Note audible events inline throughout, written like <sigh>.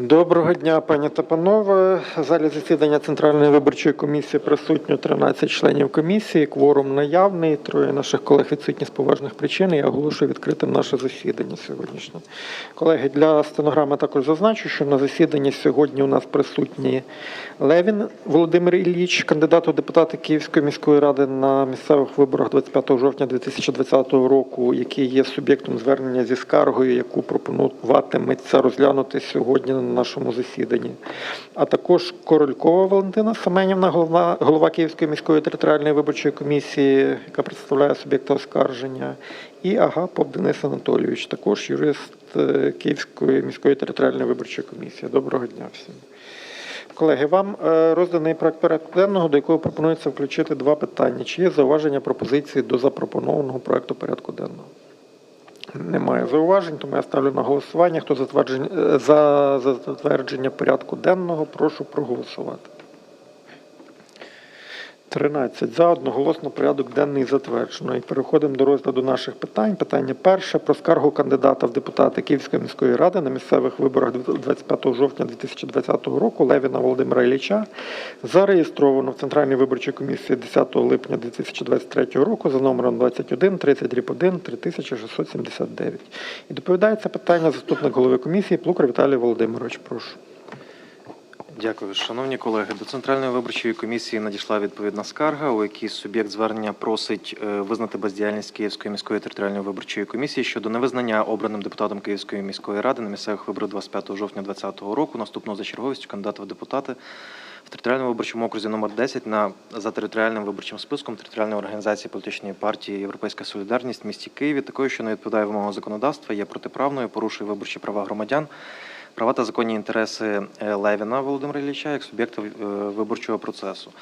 Доброго дня, пані та панове. В залі засідання Центральної виборчої комісії присутньо 13 членів комісії. Кворум наявний. Троє наших колег відсутні з поважних причин. Я оголошую відкритим наше засідання сьогоднішнє. Колеги, для стенограми також зазначу, що на засіданні сьогодні у нас присутні Левін Володимир Ілліч, кандидат у депутати Київської міської ради на місцевих виборах 25 жовтня 2020 року, який є суб'єктом звернення зі скаргою, яку пропонуватиметься розглянути сьогодні на нашому засіданні. А також Королькова Валентина Семенівна, голова, голова Київської міської територіальної виборчої комісії, яка представляє суб'єкта оскарження, і Агапов Денис Анатолійович, також юрист е, Київської міської територіальної виборчої комісії. Доброго дня всім. Колеги, вам е, розданий проект порядку денного, до якого пропонується включити два питання. Чи є зауваження пропозиції до запропонованого проекту порядку денного? Немає зауважень, тому я ставлю на голосування. Хто е, за, за затвердження порядку денного, прошу проголосувати. 13 за одноголосно порядок денний затверджено. І переходимо до розгляду наших питань. Питання перше про скаргу кандидата в депутати Київської міської ради на місцевих виборах 25 жовтня 2020 року Левіна Володимира Ілліча зареєстровано в Центральній виборчій комісії 10 липня 2023 року за номером 21 30 1 3679. І доповідає це питання заступник голови комісії Плукар Віталій Володимирович. Прошу. Дякую, шановні колеги. До центральної виборчої комісії надійшла відповідна скарга, у якій суб'єкт звернення просить е, визнати бездіяльність Київської міської територіальної виборчої комісії щодо невизнання обраним депутатом Київської міської ради на місцевих виборах 25 жовтня 2020 року наступного за черговістю кандидата в депутати в територіальному виборчому окрузі номер 10 на за територіальним виборчим списком територіальної організації політичної партії Європейська Солідарність в місті Києві, такою, що не відповідає вимогам законодавства, є протиправною, порушує виборчі права громадян. Права та законні інтереси е, Левіна Володимира Ілліча як суб'єкта е, виборчого процесу.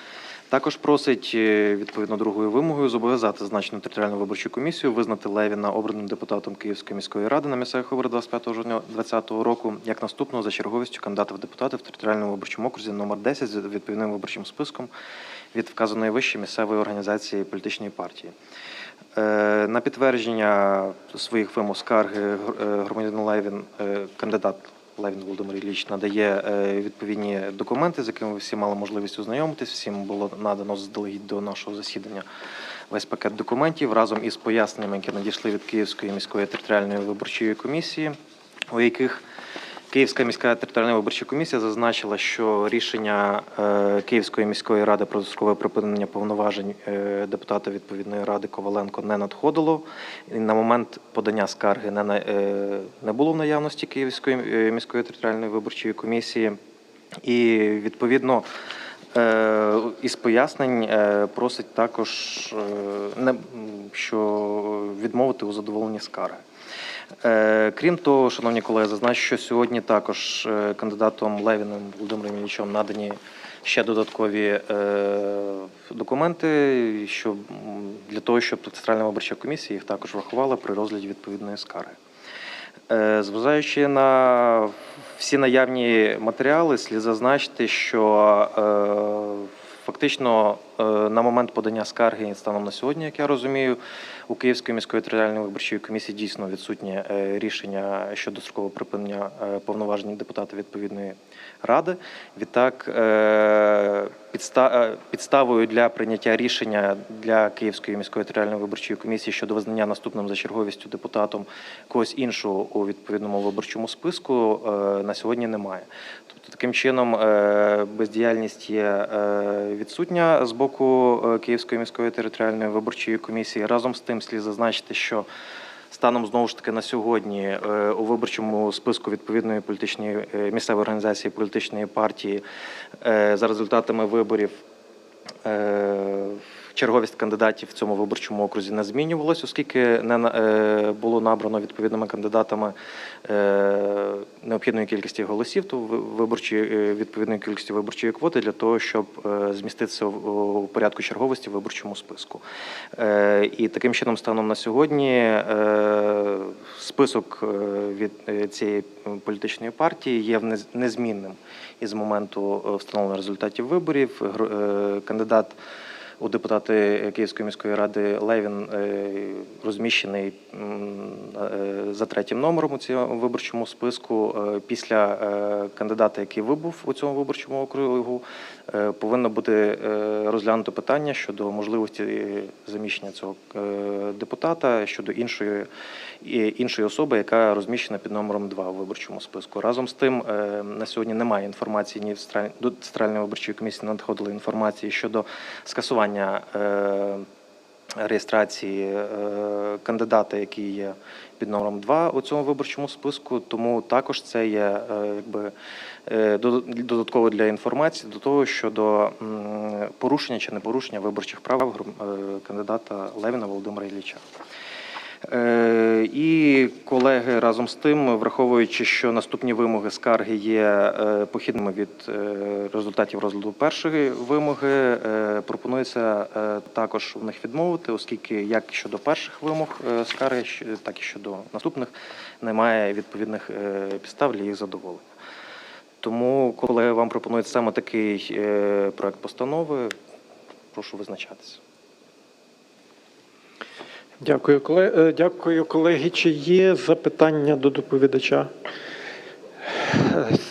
Також просить е, відповідно другою вимогою зобов'язати зазначену територіальну виборчу комісію визнати Левіна обраним депутатом Київської міської ради на місцевих виборах 25 жовтня 2020 року як наступного за черговістю кандидата в депутати в територіальному виборчому окрузі номер 10 з відповідним виборчим списком від вказаної вище місцевої організації політичної партії. На підтвердження своїх вимог скарги гр- громадянин Левін, кандидат Левін Володимир Ілліч надає е, відповідні документи, з якими всі мали можливість ознайомитись. Всім було надано заздалегідь до нашого засідання весь пакет документів разом із поясненнями, які надійшли від Київської міської територіальної виборчої комісії, у яких Київська міська територіальна виборча комісія зазначила, що рішення е, Київської міської ради про дострокове припинення повноважень е, депутата відповідної ради Коваленко не надходило. На момент подання скарги не, е, не було в наявності Київської міської територіальної виборчої комісії. І відповідно із пояснень просить також, що відмовити у задоволенні скарги. Е, Крім того, шановні колеги, зазначу, що сьогодні також е, кандидатом Левіним Володимиром Іллічем надані ще додаткові е, документи, для того, щоб Центральна виборча комісія їх також врахувала при розгляді відповідної скарги. Зважаючи на всі наявні матеріали, слід зазначити, що фактично на момент подання скарги станом на сьогодні, як я розумію, у Київської міської територіальної виборчої комісії дійсно відсутнє е, рішення щодо строкового припинення е, повноважень депутата відповідної ради. Відтак, е, підста- е, підставою для прийняття рішення для Київської міської територіальної виборчої комісії щодо визнання наступним за черговістю депутатом когось іншого у відповідному виборчому списку е, на сьогодні немає. Тобто, таким чином, е, бездіяльність є е, відсутня з боку е, Київської міської територіальної виборчої комісії. Разом з тим слід зазначити, що станом знову ж таки на сьогодні е, у виборчому списку відповідної політичної е, місцевої організації політичної партії за результатами виборів. Черговість кандидатів в цьому виборчому окрузі не змінювалась, оскільки не е, було набрано відповідними кандидатами е, необхідної кількості голосів, то ви- виборчої е, відповідної кількості виборчої квоти для того, щоб зміститися у порядку черговості в виборчому списку. І таким чином, станом на сьогодні, список від цієї політичної партії є незмінним із моменту встановлення результатів виборів. Кандидат у депутати Київської міської ради Левін е, розміщений е, за третім номером у цьому виборчому списку. Е, Після кандидата, який вибув у цьому виборчому округу, повинно бути е, розглянуто питання щодо можливості заміщення цього е, депутата щодо іншої іншої особи, яка розміщена під номером 2 у виборчому списку. Разом з тим, е, на сьогодні немає інформації ні в до Центральної виборчої комісії надходили інформації щодо скасування е, реєстрації е, кандидата, який є під номером 2 у цьому виборчому списку. Тому також це є е, якби е, додатково для інформації до того щодо порушення чи не порушення виборчих прав е, кандидата Левіна Володимира Ілліча. Е, І колеги разом з тим, враховуючи, що наступні вимоги скарги є е, похідними від е, результатів розгляду першої вимоги, пропонується також в них відмовити, оскільки як щодо перших вимог скарги, так і щодо наступних немає відповідних підстав для їх задоволення. Тому, коли вам пропонують саме такий проект постанови, прошу визначатися. Дякую, колеги. Дякую, колеги. Чи є запитання до доповідача?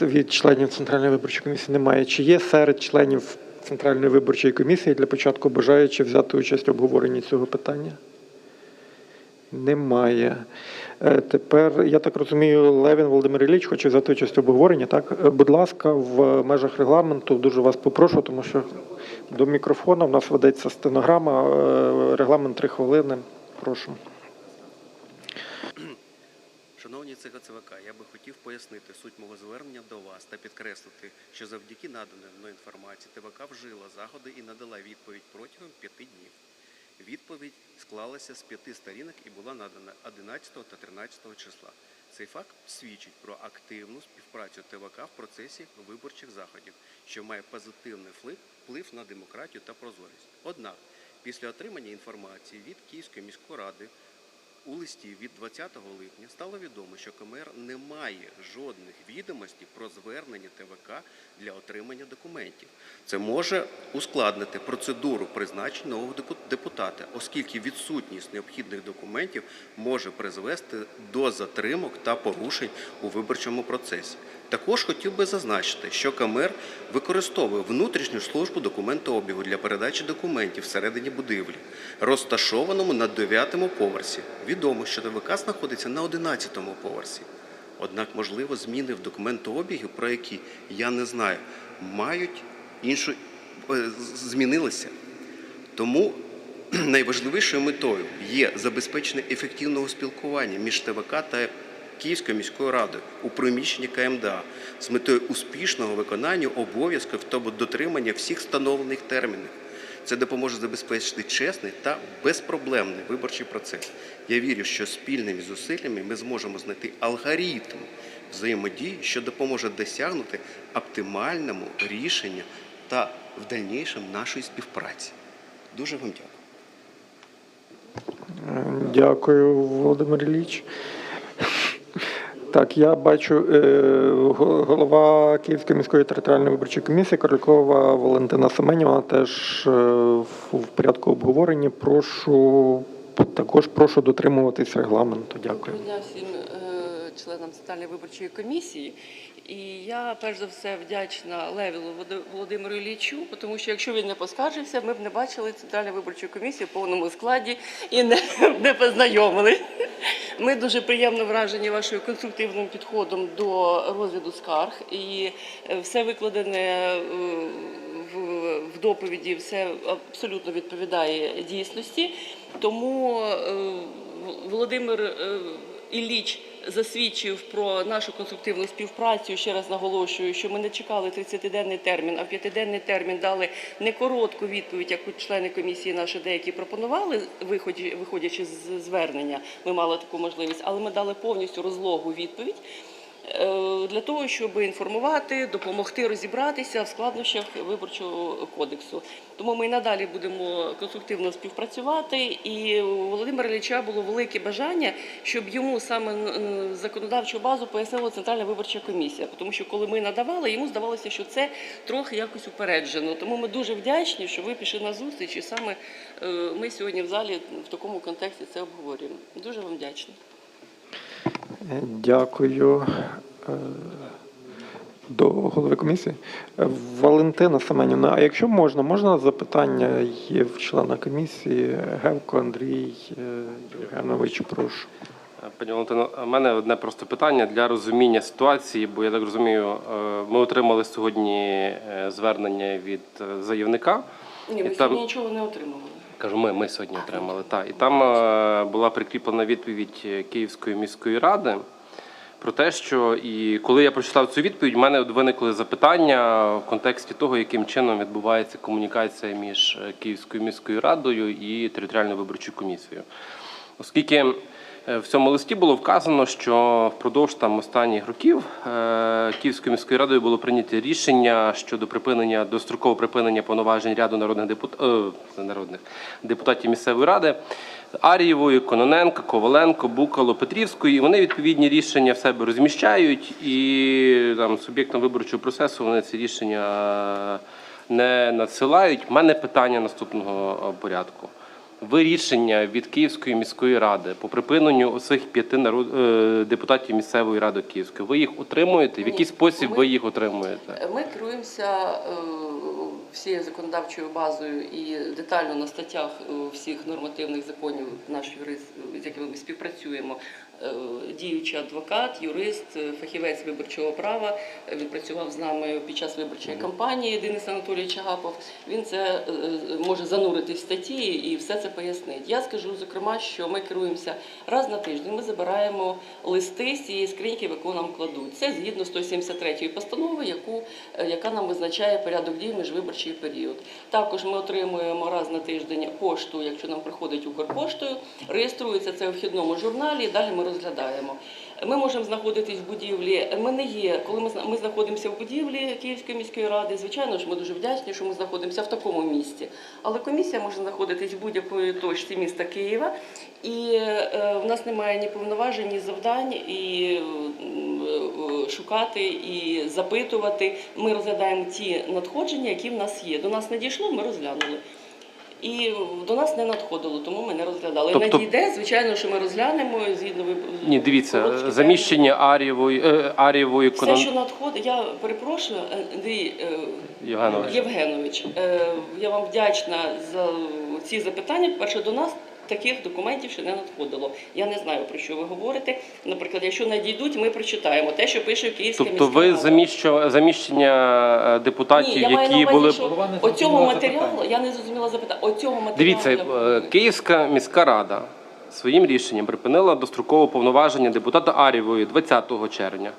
Е, Від членів Центральної виборчої комісії немає. Чи є серед членів Центральної виборчої комісії для початку бажаючи взяти участь в обговоренні цього питання? Немає. Е, Тепер, я так розумію, Левін Володимир Ілліч хоче взяти участь в обговоренні. Так, Е, будь ласка, в межах регламенту дуже вас попрошу, тому що до мікрофона в нас ведеться стенограма. е, Регламент три хвилини. Прошу. Шановні ЦГЦВК, я би хотів пояснити суть мого звернення до вас та підкреслити, що завдяки наданій мною інформації ТВК вжила заходи і надала відповідь протягом п'яти днів. Відповідь склалася з п'яти сторінок і була надана 11 та 13 числа. Цей факт свідчить про активну співпрацю ТВК в процесі виборчих заходів, що має позитивний вплив- на демократію та прозорість. Однак, після отримання інформації від Київської міської ради у листі від 20 липня стало відомо, що КМР не має жодних відомостей про звернення ТВК для отримання документів. Це може ускладнити процедуру призначення нового депутата, оскільки відсутність необхідних документів може призвести до затримок та порушень у виборчому процесі. Також хотів би зазначити, що КМР використовує внутрішню службу документообігу для передачі документів всередині будівлі, розташованому на 9-му поверсі. Відомо, що ТВК знаходиться на 11-му поверсі. Однак, можливо, зміни в документообігу, про які я не знаю, мають іншу е, змінилися. Тому <clears throat> найважливішою метою є забезпечення ефективного спілкування між ТВК та Київською міською радою у приміщенні КМДА з метою успішного виконання обов'язків та дотримання всіх встановлених термінів. Це допоможе забезпечити чесний та безпроблемний виборчий процес. Я вірю, що спільними зусиллями ми зможемо знайти алгоритм взаємодії, що допоможе досягнути оптимальному рішенню та в дальнішому нашої співпраці. Дуже вам дякую. Дякую, Володимир Ілліч. Так, я бачу е, голова Київської міської територіальної виборчої комісії Королькова Валентина Семенівна теж е, в в порядку обговорення. Прошу також прошу дотримуватись регламенту. Дякую. Доброго дня всім е, членам Центральної виборчої комісії. І я перш за все вдячна Левілу Володимиру Іллічу, тому що якщо він не поскаржився, ми б не бачили Центральну виборчу комісію в повному складі і не, <laughs> не познайомили. Ми дуже приємно вражені вашою конструктивним підходом до розгляду скарг. І е, все викладене е, в, доповіді, все абсолютно відповідає дійсності. Тому е, Володимир Ілліч засвідчив про нашу конструктивну співпрацю. Ще раз наголошую, що ми не чекали 30-денний термін, а в 5-денний термін дали не коротку відповідь, яку члени комісії наші деякі пропонували, виходячи з звернення. Ми мали таку можливість, але ми дали повністю розлогу відповідь. Е, для того, щоб інформувати, допомогти розібратися в складнощах виборчого кодексу. Тому ми і надалі будемо конструктивно співпрацювати. І у Володимира Ілліча було велике бажання, щоб йому саме законодавчу базу пояснила Центральна виборча комісія. Тому що коли ми надавали, йому здавалося, що це трохи якось упереджено. Тому ми дуже вдячні, що ви пішли на зустріч, і саме е, ми сьогодні в залі в такому контексті це обговорюємо. Дуже вам вдячна. Дякую. Е, До голови комісії. Валентина Семенівна, а якщо можна, можна запитання є в члена комісії Гевко Андрій е, Євгенович, прошу. Пані Валентино, у мене одне просто питання для розуміння ситуації, бо я так розумію, е, ми отримали сьогодні звернення від заявника. Ні, ми там- сьогодні нічого не отримували. Кажу, ми, ми сьогодні отримали. Та. І там е, була прикріплена відповідь е, Київської міської ради про те, що і коли я прочитав цю відповідь, в мене виникли запитання в контексті того, яким чином відбувається комунікація між е, Київською міською радою і територіальною виборчою комісією. Оскільки в цьому листі було вказано, що впродовж там останніх років е, Київською міською радою було прийнято рішення щодо припинення дострокового припинення повноважень ряду народних депутатів, народних депутатів місцевої ради Арієвої, Кононенка, Коваленко, Букало, Петрівської. І вони відповідні рішення в себе розміщають, і там суб'єктам виборчого процесу вони ці рішення не надсилають. У мене питання наступного е, порядку. Ви рішення від Київської міської ради по припиненню усіх п'яти народ... е, депутатів місцевої ради Київської. Ви їх отримуєте? В який спосіб ми- ви їх отримуєте? Ми керуємося е, всією законодавчою базою і детально на статтях е, всіх нормативних законів наш юрист, з якими ми співпрацюємо. Е, Діючий адвокат, юрист, е, фахівець виборчого права. Е, Він працював з нами під час виборчої кампанії. Денис Анатолійович Чагапов. Він це може зануритись в статті і все це пояснить. Я скажу зокрема, що ми керуємося раз на тиждень. Ми забираємо листи з цієї скриньки, в яку нам кладуть. Це згідно 173 постанови, яку яка нам визначає порядок дій в міжвиборчий період. Також ми отримуємо раз на тиждень пошту, якщо нам приходить Укрпоштою, реєструється це у вхідному журналі. Далі ми розглядаємо. Ми можемо знаходитись в будівлі. Ми не є, коли ми знаходимося в будівлі Київської міської ради. Звичайно ж, ми дуже вдячні, що ми знаходимося в такому місці. Але комісія може знаходитись в будь-якої точці міста Києва, і е, в нас немає ні повноважень, ні завдань і е, шукати і запитувати. Ми розглядаємо ті надходження, які в нас є. До нас не дійшло, ми розглянули. І до нас не надходило, тому ми не розглядали. Тобто- Надійде, звичайно, що ми розглянемо згідно ви- Ні, дивіться, заміщення Арієвої, е, Арієвої. Все, що надходить, я перепрошую, Андрій е, Євгенович. Євгенович. е, Я вам вдячна за ці запитання. Перше, до нас таких документів ще не надходило. Я не знаю про що ви говорите. Наприклад, якщо надійдуть, ми прочитаємо те, що пише Київська Тобто міська ви рада. заміщу... заміщення е, депутатів, Ні, я маю які на були увазі, що Голова не оцього зрозуміла матеріалу, я не зрозуміла запитання. Оцього матеріалу Дивіться, е. Київська міська рада своїм рішенням припинила дострокове повноваження депутата Арєвої 20 червня,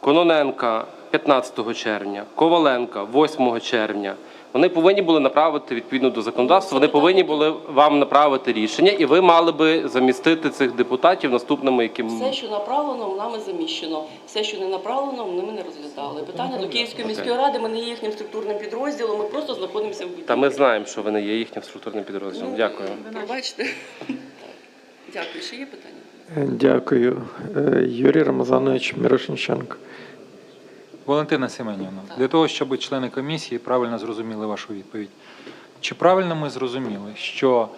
Кононенка 15 червня, Коваленка 8 червня. Вони повинні були направити відповідно до законодавства. Вони повинні були вам направити рішення, і ви мали би замістити цих депутатів наступними, яким Все, що направлено, нами заміщено. Все, що не направлено, ми не розглядали. Питання до Київської міської ради, ми не є їхнім структурним підрозділом, ми просто знаходимося в будівлі. та ми знаємо, що ви не є їхнім структурним підрозділом. Ну, Дякую. Пробачте. Дякую. Ще є питання? Дякую. Е, Юрій Рамазанович Мірошниченко. Валентина Семенівна, для того, щоб члени комісії правильно зрозуміли вашу відповідь. Чи правильно ми зрозуміли, що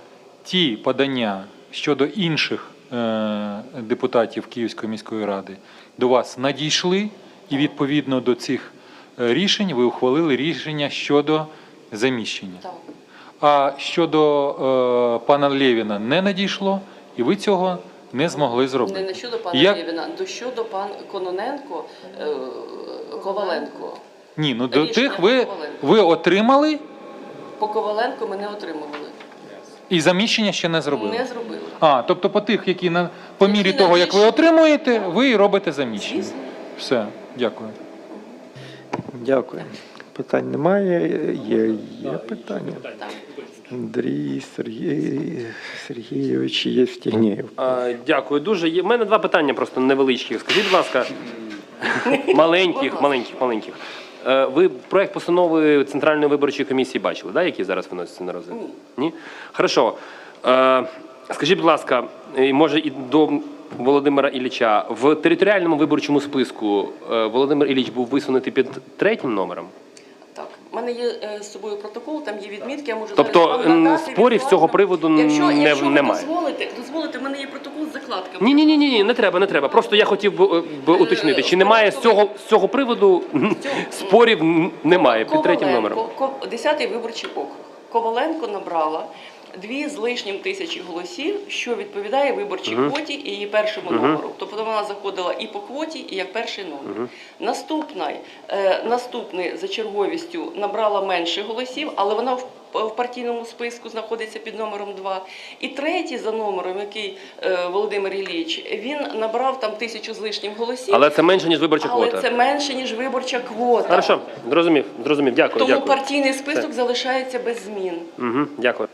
ті подання щодо інших е, депутатів Київської міської ради до вас надійшли, і відповідно до цих е, рішень ви ухвалили рішення щодо заміщення? Так. А щодо е, пана Лєвіна не надійшло, і ви цього не змогли зробити. Не, не щодо пана Як- Лєвіна, до щодо пан Кононенко, е, Коваленко. Ні, ну до Рішення тих ви, Коваленко. ви отримали По Коваленко ми не отримували. і заміщення ще не зробили. Не зробили. А, тобто по тих, які на по Які мірі того, як ви отримуєте, ви і робите заміщення. Звісно. Все, дякую. Дякую. Питань немає. Є, є питання. Андрій Сергій Сергійович Євстігнєєв. Е, Дякую дуже. Є- У мене два питання просто невеличкі. Скажіть, будь ласка, <laughs> маленьких, маленьких, маленьких. Е, Ви проект постанови Центральної виборчої комісії бачили, да, який зараз виноситься на розгляд? Ні. Ні? Хорошо. Е, Скажіть, будь ласка, і може і до Володимира Ілліча, в територіальному виборчому списку е, Володимир Ілліч був висунутий під третім номером? У мене є е, з собою протокол, там є відмітки, я можу Тобто, зараз вам м, надати спорів з цього приводу якщо, не- якщо ви немає? дозволите, дозволите, в мене є протокол з закладками. Ні, ні, ні, ні, ні, не треба, не треба. Просто я хотів би, е, би уточнити, чи немає з цього з цього приводу м, спорів м, немає під третім номером. Ко- 10-й виборчий округ. Коваленко набрала дві з лишнім тисячі голосів, що відповідає виборчій квоті і її першому номеру. Тобто вона заходила і по квоті, і як перший номер. Наступний, е, наступний за черговістю набрала менше голосів, але вона в в партійному списку знаходиться під номером 2. І третій за номером, який е, Володимир Ілліч, він набрав там тисячу з лишнім голосів. Але це менше, ніж виборча але квота. це менше, ніж виборча квота. Хорошо, зрозумів, зрозумів. Дякую, Тому дякую. партійний список залишається без змін. Угу, дякую.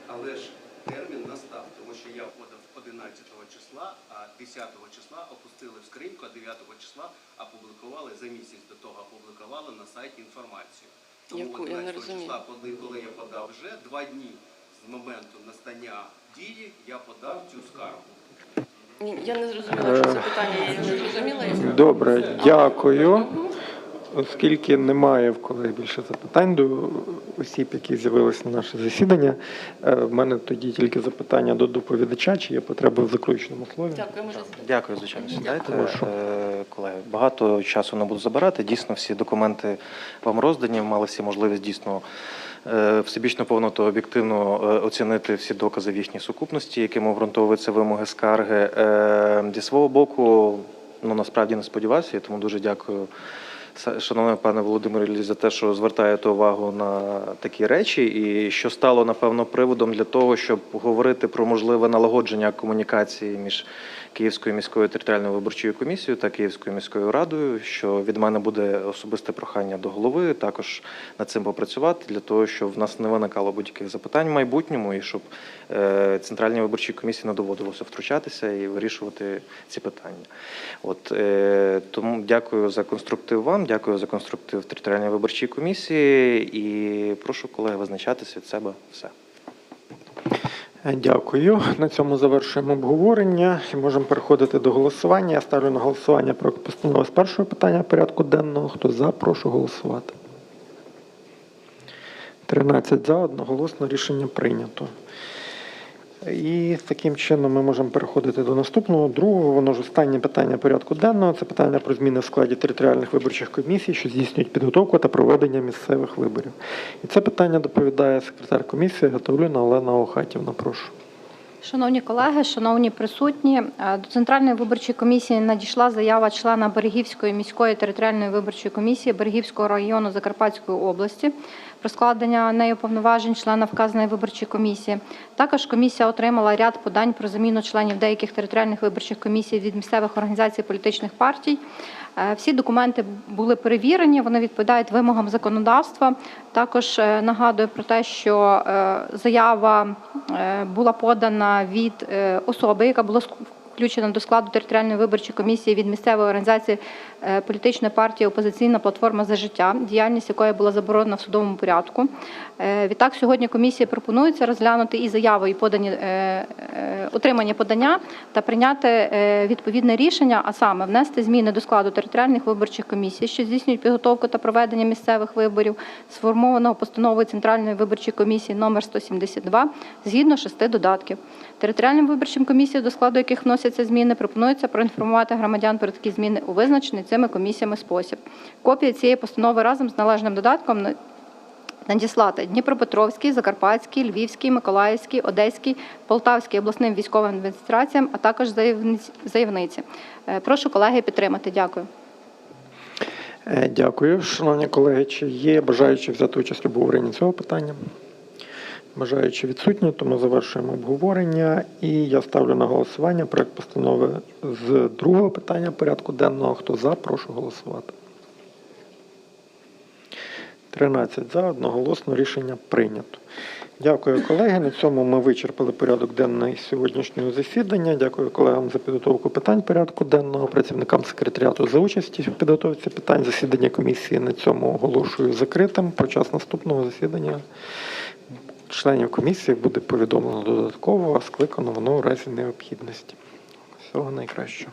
10 числа опустили в скриньку, а 9-го числа опублікували за місяць до того, опублікували на сайті інформацію. Тому Яку? 11 числа, коли- коли я подав вже два дні з моменту настання дії, я подав цю скаргу. Я не зрозуміла, що це питання. Я не зрозуміла. Добре, дякую. Оскільки немає в колег більше запитань до осіб, які з'явилися на наше засідання, е, в мене тоді тільки запитання до доповідача, чи є потреба в заключному слові. Дякую, може. Дякую, звичайно. Сідайте, Е, колеги. Багато часу не буду забирати. Дійсно, всі документи вам роздані. Мали всі можливість дійсно е, всебічно повно та об'єктивно оцінити всі докази в їхній сукупності, якими обґрунтовуються вимоги скарги. Зі свого боку, ну насправді не сподівався, тому дуже дякую. Шановний пане Володимире за те, що звертаєте увагу на такі речі, і що стало напевно приводом для того, щоб говорити про можливе налагодження комунікації між Київською міською територіальною виборчою комісією та Київською міською радою. Що від мене буде особисте прохання до голови також над цим попрацювати для того, щоб в нас не виникало будь-яких запитань в майбутньому, і щоб е, центральній виборчій комісії не доводилося втручатися і вирішувати ці питання. От е, тому дякую за конструктив вам, дякую за конструктив територіальній виборчій комісії і прошу колеги визначатися від себе все. Дякую. На цьому завершуємо обговорення і можемо переходити до голосування. Я ставлю на голосування про постанову з першого питання порядку денного. Хто за, прошу голосувати. 13 за, одноголосно рішення прийнято. І таким чином ми можемо переходити до наступного, другого, воно ж останнє питання порядку денного. Це питання про зміни в складі територіальних виборчих комісій, що здійснюють підготовку та проведення місцевих виборів. І це питання доповідає секретар комісії Гатовлюна Олена Охатівна. Прошу. Шановні колеги, шановні присутні, е, до Центральної виборчої комісії надійшла заява члена Берегівської міської територіальної виборчої комісії Берегівського району Закарпатської області про складення нею повноважень члена вказаної виборчої комісії. Також комісія отримала ряд подань про заміну членів деяких територіальних виборчих комісій від місцевих організацій політичних партій. Е, Всі документи були перевірені, вони відповідають вимогам законодавства. Також е, нагадую про те, що е, заява була подана від особи, яка була включена до складу територіальної виборчої комісії від місцевої організації політичної партії Опозиційна платформа за життя, діяльність якої була заборонена в судовому порядку. Е, Відтак, сьогодні комісії пропонується розглянути і заяви, і подані е, е, подання та прийняти е, відповідне рішення, а саме внести зміни до складу територіальних виборчих комісій, що здійснюють підготовку та проведення місцевих виборів, сформованого постановою Центральної виборчої комісії номер 172 згідно шести додатків. Територіальним виборчим комісіям, до складу яких вносяться зміни, пропонується проінформувати громадян про такі зміни у визначений цими комісіями спосіб. Копія цієї постанови разом з належним додатком надіслати Дніпропетровський, Закарпатський, Львівський, Миколаївський, Одеський, Полтавський обласним військовим адміністраціям, а також заявниці- заявниці. Е, Прошу колеги підтримати. Дякую. Е, Дякую. Шановні колеги, чи є бажаючі взяти участь в обговоренні цього питання? Бажаючі відсутні, тому завершуємо обговорення. І я ставлю на голосування проект постанови з другого питання порядку денного. Хто за, прошу голосувати. 13 за, одноголосно рішення прийнято. Дякую, колеги. На цьому ми вичерпали порядок денний сьогоднішнього засідання. Дякую колегам за підготовку питань порядку денного, працівникам секретаріату за участі в підготовці питань. Засідання комісії на цьому оголошую закритим. Про час наступного засідання членів комісії буде повідомлено додатково, а скликано воно у разі необхідності. Всього найкращого.